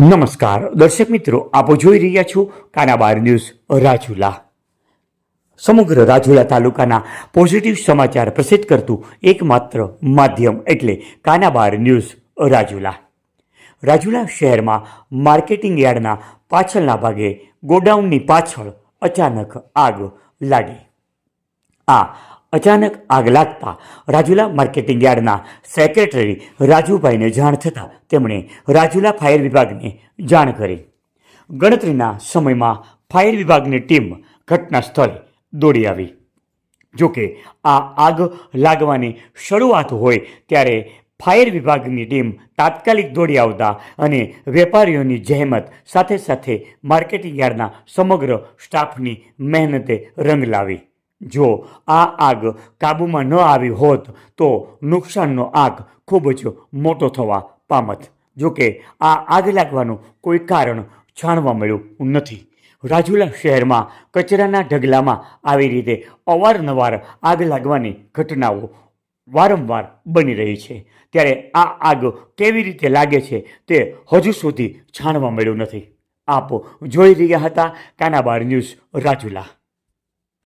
નમસ્કાર. દર્શક મિત્રો, આપ જોઈ રહ્યા છો કાનાબાર ન્યૂઝ રાજુલા. સમગ્ર રાજુલા તાલુકાના પોઝિટિવ સમાચાર પ્રસિદ્ધ કરતું એકમાત્ર માધ્યમ એટલે કાનાબાર ન્યૂઝ રાજુલા. રાજુલા શહેરમાં માર્કેટિંગ યાર્ડના પાછળના ભાગે ગોડાઉનની પાછળ અચાનક આગ લાગી. આ અચાનક આગ લાગતા રાજુલા માર્કેટિંગ યાર્ડના સેક્રેટરી રાજુભાઈને જાણ થતાં તેમણે રાજુલા ફાયર વિભાગને જાણ કરી. ગણતરીના સમયમાં ફાયર વિભાગની ટીમ ઘટના સ્થળે દોડી આવી. જોકે આ આગ લાગવાની શરૂઆત હોય ત્યારે ફાયર વિભાગની ટીમ તાત્કાલિક દોડી આવતા અને વેપારીઓની જહેમત સાથે સાથે માર્કેટિંગ યાર્ડના સમગ્ર સ્ટાફની મહેનતે રંગ લાવી. જો આ આગ કાબૂમાં ન આવી હોત, તો નુકસાનનો આગ ખૂબ જ મોટો થવા પામત. જોકે આ આગ લાગવાનું કોઈ કારણ જાણવા મળ્યું નથી. રાજુલા શહેરમાં કચરાના ઢગલામાં આવી રીતે અવારનવાર આગ લાગવાની ઘટનાઓ વારંવાર બની રહી છે. ત્યારે આ આગ કેવી રીતે લાગે છે તે હજુ સુધી જાણવા મળ્યું નથી. આપ જોઈ રહ્યા હતા કાનાબાર ન્યૂઝ રાજુલા.